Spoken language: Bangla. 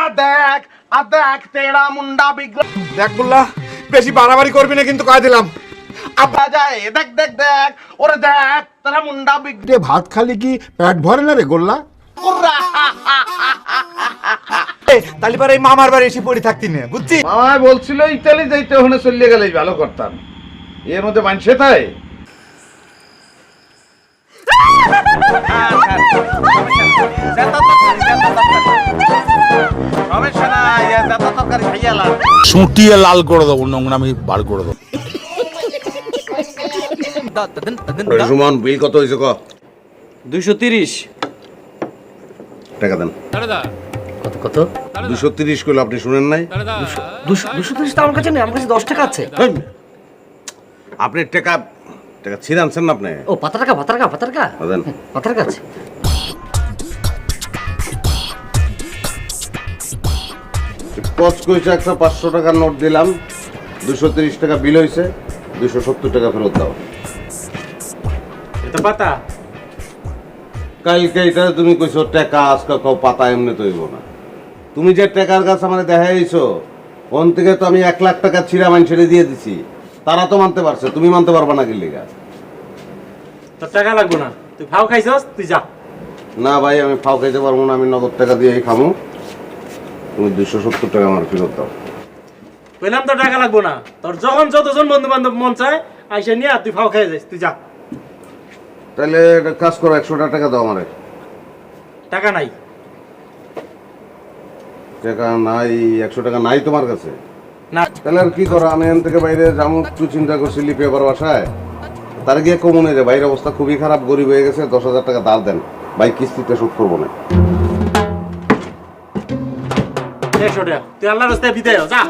না দেখ আর দেখ তেরা মুন্ডা বিগ্রহ দেখ বললা বেশি বাড়াবাড়ি করবি না কিন্তু কয়ে দিলাম। আব্বা যায় দেখ দেখ দেখ ওরে দেখ তেরা মুন্ডা বিগ্রহ ভাত খালি কি পেট ভরে না রে গোল্লা? তাহলে পরে এই মামার বাড়ি এসে পড়ে থাকতি না বুঝছি? মামায় বলছিল ইতালি যাইতে ওখানে চলিয়ে গেলেই ভালো করতাম। এর মধ্যে মানছে তাই সুটিয়ে লাল করে দেবো নোংরামি বার করে দেবো। সুমন বিল কত হয়েছে ক? দুইশো তিরিশ। টাকা দেন। কত কত দুশো তিরিশ আপনি শুনেন নাই? দুশো দুশো তিরিশ তো আমার কাছে নেই আমার কাছে দশ টাকা আছে। আপনি টাকা টাকা ছিঁড়ে আনছেন না আপনি? ও পাতা টাকা পাতা টাকা পাতা টাকা। দেন। পাতা টাকা আছে। কচ কইছে একটা পাঁচশো টাকার নোট দিলাম। দুশো তিরিশ টাকা বিল হয়েছে দুশো সত্তর টাকা ফেরত দাও। এটা পাতা? কালকে এটা তুমি কইছো টাকা আজকে কও পাতা এমনি তৈব না। তুমি যে টাকার কাছে আমার দেখাইছো কোন থেকে তো আমি এক লাখ টাকা ছিঁড়া মান ছেড়ে দিয়ে দিছি। তারা তো মানতে পারছে তুমি মানতে পারবা না কি লিগা তোর টাকা লাগবো না। তুই ফাও খাইছস তুই যা। না ভাই আমি ফাও খাইতে পারব না আমি নগদ টাকা দিয়েই খামো। তুমি দুশো সত্তর টাকা আমার ফেরত দাও। কইলাম তোর টাকা লাগবো না। তোর যখন যতজন বন্ধু বান্ধব মন চায় আইসা নিয়ে তুই ফাও খাই যাইস তুই যা। তাহলে একটা কাজ করো একশোটা টাকা দাও আমারে। টাকা নাই। টাকা নাই একশো টাকা নাই তোমার কাছে? না। তাহলে আর কি করো আমি এখান থেকে বাইরে যাব একটু চিন্তা করছি লিপে এবার বাসায়। তার গিয়ে কমনে যে বাইরের অবস্থা খুবই খারাপ গরিব হয়ে গেছে দশ হাজার টাকা দাল দেন। ভাই কিস্তিতে শোধ করব না। একশো টাকা তুই আল্লাহ রাস্তায় বিদায় যা।